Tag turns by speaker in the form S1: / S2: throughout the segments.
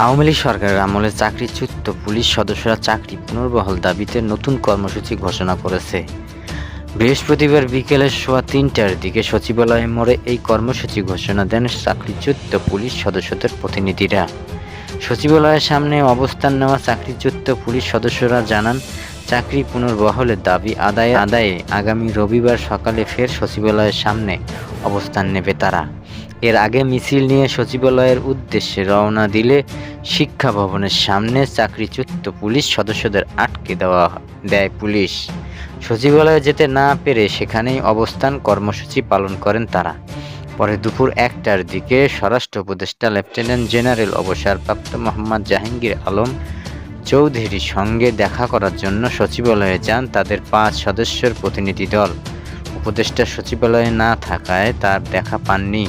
S1: আওয়ামী লীগ সরকারের আমলে চাকরিচ্যুত পুলিশ সদস্যরা চাকরি পুনর্বহাল দাবিতে নতুন কর্মসূচি ঘোষণা করেছে। বৃহস্পতিবার বিকেলে সোয়া তিনটার দিকে সচিবালয়ে মোড়ে এই কর্মসূচি ঘোষণা দেন চাকরিচ্যুত পুলিশ সদস্যদের প্রতিনিধিরা। সচিবালয়ের সামনে অবস্থান নেওয়া চাকরিচ্যুত পুলিশ সদস্যরা জানান চাকরি পুনর্বহলের দাবি আদায়ে আদায়ে আগামী রবিবার সকালে ফের সচিবালয়ের সামনে অবস্থান নেবে তারা। এর আগে মিছিল নিয়ে সচিবালয়ের উদ্দেশ্যে রওনা দিলে শিক্ষা ভবনের সামনে চাকরিচ্যুত পুলিশ সদস্যদের আটকে দেওয়া দেয় পুলিশ। সচিবালয়ে যেতে না পেরে সেখানেই অবস্থান কর্মসূচি পালন করেন তারা। পরে দুপুর একটার দিকে স্বরাষ্ট্র উপদেষ্টা লেফটেন্যান্ট জেনারেল অবসরপ্রাপ্ত মোহাম্মদ জাহাঙ্গীর আলম চৌধুরীর সঙ্গে দেখা করার জন্য সচিবালয়ে যান তাদের পাঁচ সদস্যের প্রতিনিধি দল। উপদেষ্টা সচিবালয়ে না থাকায় তার দেখা পাননি।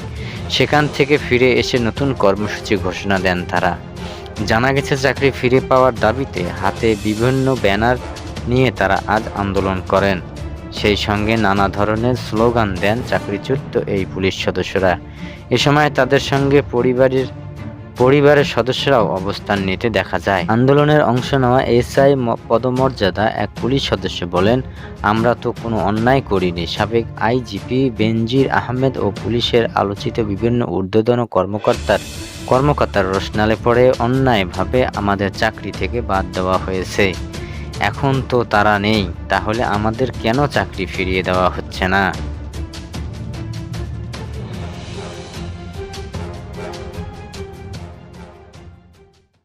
S1: সেখান থেকে ফিরে এসে নতুন কর্মসূচি ঘোষণা দেন তারা। জানা গেছে, চাকরি ফিরে পাওয়ার দাবিতে হাতে বিভিন্ন ব্যানার নিয়ে তারা আজ আন্দোলন করেন। সেই সঙ্গে নানা ধরনের স্লোগান দেন চাকরিচ্যুত এই পুলিশ সদস্যরা। এ সময় তাদের সঙ্গে পরিবারের পরিবারের সদস্যরাও অবস্থান নিতে দেখা যায়। আন্দোলনের অংশ নেওয়া এসআই পদমর্যাদা এক পুলিশ সদস্য বলেন, আমরা তো কোনো অন্যায় করিনি। সাবেক আইজিপি বেনজির আহমেদ ও পুলিশের আলোচিত বিভিন্ন ঊর্ধ্বতন কর্মকর্তার কর্মকর্তার রোশনালে পড়ে অন্যায়ভাবে আমাদের চাকরি থেকে বাদ দেওয়া হয়েছে। এখন তো তারা নেই, তাহলে আমাদের কেন চাকরি ফিরিয়ে দেওয়া হচ্ছে না?